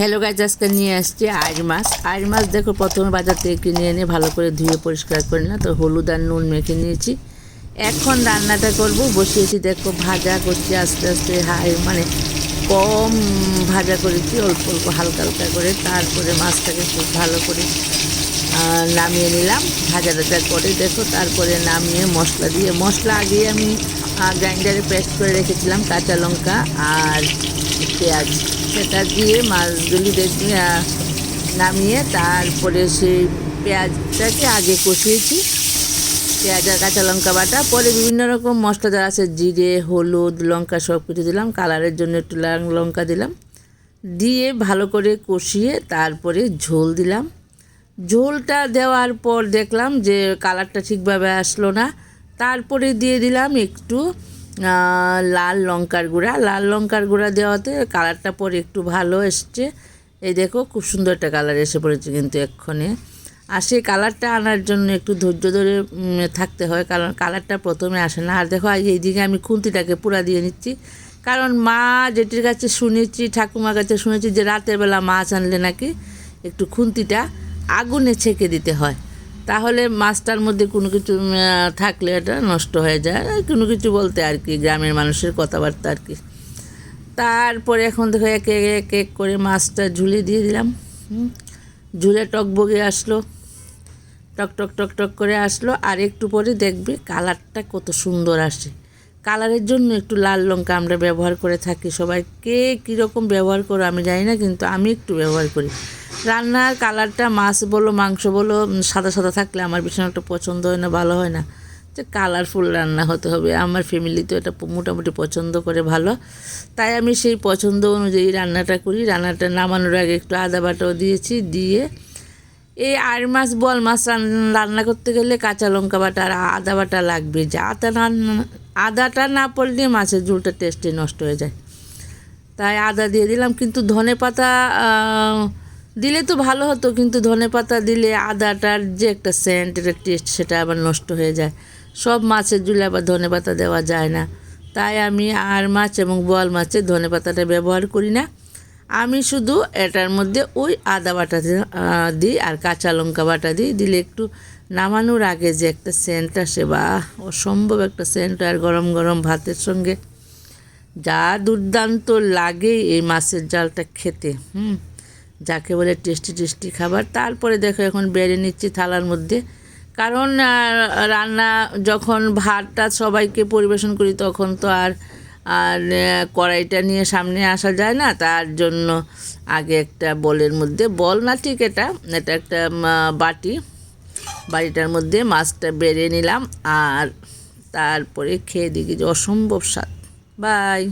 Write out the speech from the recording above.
Hello গাছ আজকে নিয়ে আসছি আইর মাছ। আইর মাছ দেখো প্রথমে বাজার থেকে কিনে এনে ভালো করে ধুয়ে পরিষ্কার করে না তো হলুদ আর নুন মেখে নিয়েছি। এখন রান্নাটা করব। বসিয়েছি দেখো ভাজা করছি আস্তে আস্তে, হাই মানে কম ভাজা করেছি, অল্প অল্প, হালকা হালকা করে। তারপরে মাছটাকে খুব ভালো করে নামিয়ে নিলাম। ভাজা টাজা করে দেখো তারপরে নামিয়ে মশলা দিয়ে, মশলা আগে আমি গ্রাইন্ডারে পেস্ট করে রেখেছিলাম, কাঁচা লঙ্কা আর পেঁয়াজ। সেটা দিয়ে মাছগুলি নামিয়ে তারপরে সেই পেঁয়াজটাকে আগে কষিয়েছি। পেঁয়াজ আর কাঁচা লঙ্কা বাটা, পরে বিভিন্ন রকম মশলা দেওয়া আছে, জিরে, হলুদ, লঙ্কা সব কিছু দিলাম, কালারের জন্য একটু লঙ্কা দিলাম। দিয়ে ভালো করে কষিয়ে তারপরে ঝোল দিলাম। ঝোলটা দেওয়ার পর দেখলাম যে কালারটা ঠিকভাবে আসলো না। তারপরে দিয়ে দিলাম একটু লাল লঙ্কার গুঁড়া। লাল লঙ্কার গুঁড়া দেওয়াতে কালারটা পরে একটু ভালো এসছে। এই দেখো, খুব সুন্দর একটা কালার এসে পড়েছে কিন্তু এক্ষণে। আর সেই কালারটা আনার জন্য একটু ধৈর্য ধরে থাকতে হয়, কারণ কালারটা প্রথমে আসে না। আর দেখো এইদিকে আমি খুন্তিটাকে পুরা দিয়ে নিচ্ছি। কারণ মা যেটির কাছে শুনেছি, ঠাকুমার কাছে শুনেছি যে রাতের বেলা মাছ আনলে নাকি একটু খুন্তিটা আগুনে ছেঁকে দিতে হয়। তাহলে মাছটার মধ্যে কোনো কিছু থাকলে এটা নষ্ট হয়ে যায়। কোনো কিছু বলতে আর কি, গ্রামের মানুষের কথাবার্তা আর কি। তারপরে এখন দেখো এক এক এক করে মাছটা ঝুলে দিয়ে দিলাম। ঝুলে ঝুলে টকবগে আসলো। টক টক টক টক করে আসলো। আর একটু পরে দেখবে কালারটা কত সুন্দর আসে। কালারের জন্য একটু লাল লঙ্কা আমরা ব্যবহার করে থাকি। সবাই কে কীরকম ব্যবহার করো আমি জানি না, কিন্তু আমি একটু ব্যবহার করি। রান্নার কালারটা মাছ বলো, মাংস বলো সাদা সাদা থাকলে আমার ভীষণ একটা পছন্দ হয় না, ভালো হয় না। যে কালারফুল রান্না হতে হবে, আমার ফ্যামিলি তো এটা মোটামুটি পছন্দ করে ভালো। তাই আমি সেই পছন্দ অনুযায়ী রান্নাটা করি। রান্নাটা নামানোর আগে একটু আদা বাটাও দিয়েছি, দিয়ে এই আর মাছ বল মাছ রান- রান্না করতে গেলে কাঁচা লঙ্কা বাটা আর আদা বাটা লাগবে। যে আদা না আদাটা না পড়লে মাছের ঝোলটা টেস্টে নষ্ট হয়ে যায়। তাই আদা দিয়ে দিলাম, কিন্তু ধনে পাতা দিলে তো ভালো হতো, কিন্তু ধনে পাতা দিলে আদাটার যে একটা সেন্ট একটা টেস্ট সেটা আবার নষ্ট হয়ে যায়। সব মাছের ঝুলে আবার ধনে পাতা দেওয়া যায় না। তাই আমি আর মাছ এবং বোয়াল মাছে ধনে পাতাটা ব্যবহার করি না। আমি শুধু এটার মধ্যে ওই আদা বাটা দিই আর কাঁচা লঙ্কা বাটা দিই। দিলে একটু নামানোর আগে যে একটা সেন্ট আসে, বা অসম্ভব একটা সেন্ট আর গরম গরম ভাতের সঙ্গে, যা দুর্দান্ত লাগে এই মাছের জালটা খেতে, হুম? যাকে বলে টেস্টি টেস্টি খাবার। তারপরে দেখো এখন বেড়ে নিচ্ছি থালার মধ্যে। কারণ রান্না যখন ভাতটা সবাইকে পরিবেশন করি, তখন তো আর আর কড়াইটা নিয়ে সামনে আসা যায় না। তার জন্য আগে একটা বলের মধ্যে, বল না ঠিক এটা এটা একটা বাটি বাড়িটার মধ্যে মাছটা বেড়ে নিলাম আর তারপরে খেয়ে দেখি যে অসম্ভব স্বাদ। বাই।